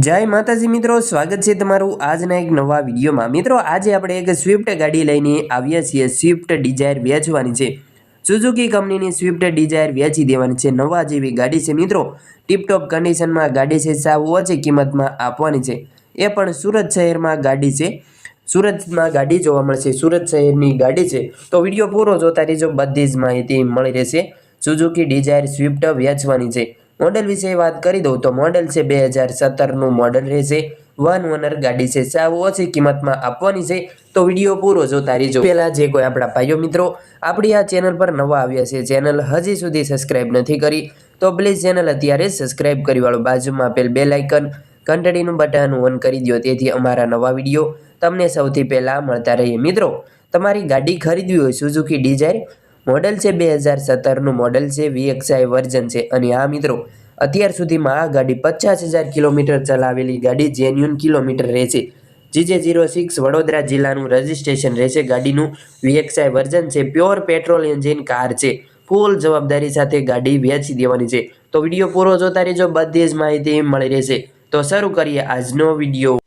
જય માતાજી મિત્રો, સ્વાગત છે તમારું આજના એક નવા વિડીયોમાં. મિત્રો, આજે આપણે એક સ્વિફ્ટ ગાડી લઈને આવ્યા છીએ. સ્વિફ્ટ ડિઝાયર વેચવાની છે. સુઝુકી કંપનીની સ્વિફ્ટ ડિઝાયર વેચી દેવાની છે. નવા જેવી ગાડી છે મિત્રો. ટીપટોપ કન્ડિશનમાં ગાડી છે, સાવ ઓછી કિંમતમાં આપવાની છે. એ પણ સુરત શહેરમાં ગાડી છે. સુરતમાં ગાડી જોવા મળશે. સુરત શહેરની ગાડી છે. તો વીડિયો પૂરો જોતા રહેજો. બધી જ માહિતી મળી રહેશે. સુઝુકી ડિઝાયર સ્વિફ્ટ વેચવાની છે. મોડલ વિશે વાત કરી દઉં તો મોડલ છે બે હજાર સત્તરનું મોડલ રહેશે. વન ઓનર ગાડી છે સાવ ઓછી કિંમતમાં આપવાની છે. તો વીડિયો પૂરો જોતા રહેજો. પહેલાં જે કોઈ આપણા ભાઈઓ મિત્રો આપણી આ ચેનલ પર નવા આવ્યા છે, ચેનલ હજી સુધી સબસ્ક્રાઇબ નથી કરી, તો પ્લીઝ ચેનલ અત્યારે સબસ્ક્રાઇબ કરી વાળો બાજુમાં આપેલ બે લાઇકન ઘંટડીનું બટન ઓન કરી દો તેથી અમારા નવા વીડિયો તમને સૌથી પહેલાં મળતા રહીએ. મિત્રો, તમારી ગાડી ખરીદવી હોય સુઝુકી ડિઝાયર મોડલ છે બે હજાર સત્તરનું, મોડલ છે વીએક્સઆઈ વર્ઝન છે. અને આ મિત્રો, અત્યાર સુધીમાં આ ગાડી પચાસ હજાર કિલોમીટર ચલાવેલી ગાડી જેન્યુન કિલોમીટર રહેશે. જીજે જીરો સિક્સ વડોદરા જિલ્લાનું રજિસ્ટ્રેશન રહેશે. ગાડીનું વીએક્સઆઈ વર્ઝન છે. પ્યોર પેટ્રોલ એન્જિન કાર છે. ફૂલ જવાબદારી સાથે ગાડી વેચી દેવાની છે. તો વીડિયો પૂરો જોતા રહેજો. બધી જ માહિતી મળી રહેશે. તો શરૂ કરીએ આજનો વીડિયો.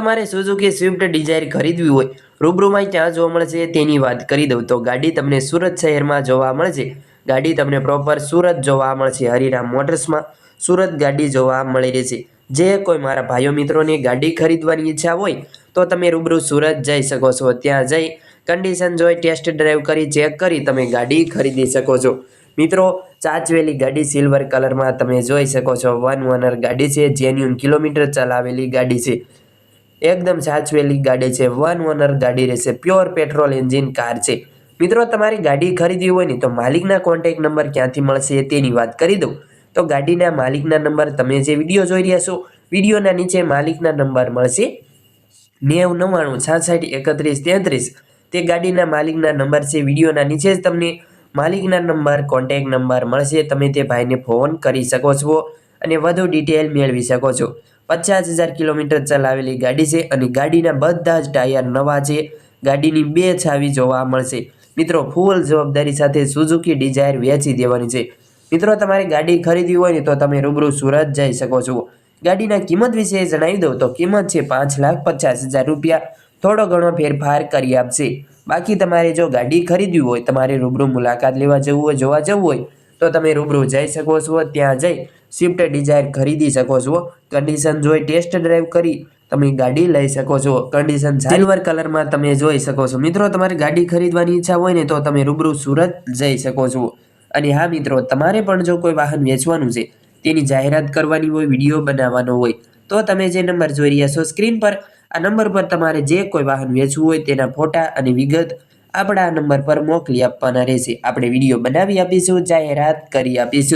તમારે સુઝુકી સ્વિફ્ટ ડિઝાયર ખરીદવી હોય, રૂબરૂમાં ક્યાં જોવા મળશે તેની વાત કરી દઉં તો ગાડી તમને સુરત શહેરમાં જોવા મળશે. ગાડી તમને પ્રોપર સુરત જોવા મળશે, હરિરામ મોટર્સમાં સુરત ગાડી જોવા મળી રહેશે. જે કોઈ મારા ભાઈઓ મિત્રોને ગાડી ખરીદવાની ઈચ્છા હોય, તો તમે રૂબરૂ સુરત જઈ શકો છો. ત્યાં જઈ કન્ડિશન જોઈ ટેસ્ટ ડ્રાઈવ કરી ચેક કરી તમે ગાડી ખરીદી શકો છો. મિત્રો, ચાચવેલી ગાડી સિલ્વર કલરમાં તમે જોઈ શકો છો. વન ઓનર ગાડી છે જેન્યુન કિલોમીટર ચલાવેલી ગાડી છે. એકદમ સાચવેલી ગાડી છે. વન ઓનર ગાડી રહેશે. પ્યોર પેટ્રોલ એન્જિન કાર છે. મિત્રો, તમારી ગાડી ખરીદવી હોય ને તો માલિકના કોન્ટેક નંબર ક્યાંથી મળશે તેની વાત કરી દઉં. તો ગાડીના માલિકના નંબર તમે જે વીડિયો જોઈ રહ્યા છો વિડીયોના નીચે માલિકના નંબર મળશે. નેવ નવ્વાણું, છાસઠ, એકત્રીસ, તેત્રીસ. તે ગાડીના માલિકના નંબર છે. વિડીયોના નીચે જ તમને માલિકના નંબર કોન્ટેક નંબર મળશે. તમે તે ભાઈને ફોન કરી શકો છો અને વધુ ડિટેલ મેળવી શકો છો. પચાસ હજાર કિલોમીટર ચલાવેલી ગાડી છે અને ગાડીના બધા જ ટાયર નવા છે. ગાડીની બે છાવી જોવા મળશે. મિત્રો, ફૂલ જવાબદારી સાથે સુઝુકી ડિઝાયર વેચી દેવાની છે. મિત્રો, તમારે ગાડી ખરીદવી હોય ને તો તમે રૂબરૂ સુરત જઈ શકો છો. ગાડીના કિંમત વિશે જણાવી દઉં તો કિંમત છે પાંચ લાખ પચાસ હજાર રૂપિયા. થોડો ઘણો ફેરફાર કરી આપશે. બાકી તમારે જો ગાડી ખરીદવી હોય, તમારે રૂબરૂ મુલાકાત લેવા જવું હોય, જોવા જવું હોય તો તમે રૂબરૂ જઈ શકો છો, ત્યાં જઈ સ્વિફ્ટ ડિઝાયર ખરીદી શકો છો. કન્ડિશન જોઈ ટેસ્ટ ડ્રાઈવ કરી તમે ગાડી લઈ શકો છો. કન્ડિશન સિલ્વર કલરમાં તમે જોઈ શકો છો. મિત્રો, તમારે ગાડી ખરીદવાની ઈચ્છા હોય ને તો તમે રૂબરૂ સુરત જઈ શકો છો. અને હા, મિત્રો, તમારે પણ જો કોઈ વાહન વેચવાનું છે, તેની જાહેરાત કરવાની હોય, વીડિયો બનાવવાનો હોય, તો તમે જે નંબર જોઈ રહ્યા છો, સ્ક્રીન પર, આ નંબર પર તમારે જે કોઈ વાહન વેચવું હોય તેના ફોટા અને વિગત આપણા નંબર પર મોકલી આપવાના રહેશે. આપણે વીડિયો બનાવી આપીશું જાહેરાત કરી આપીશું.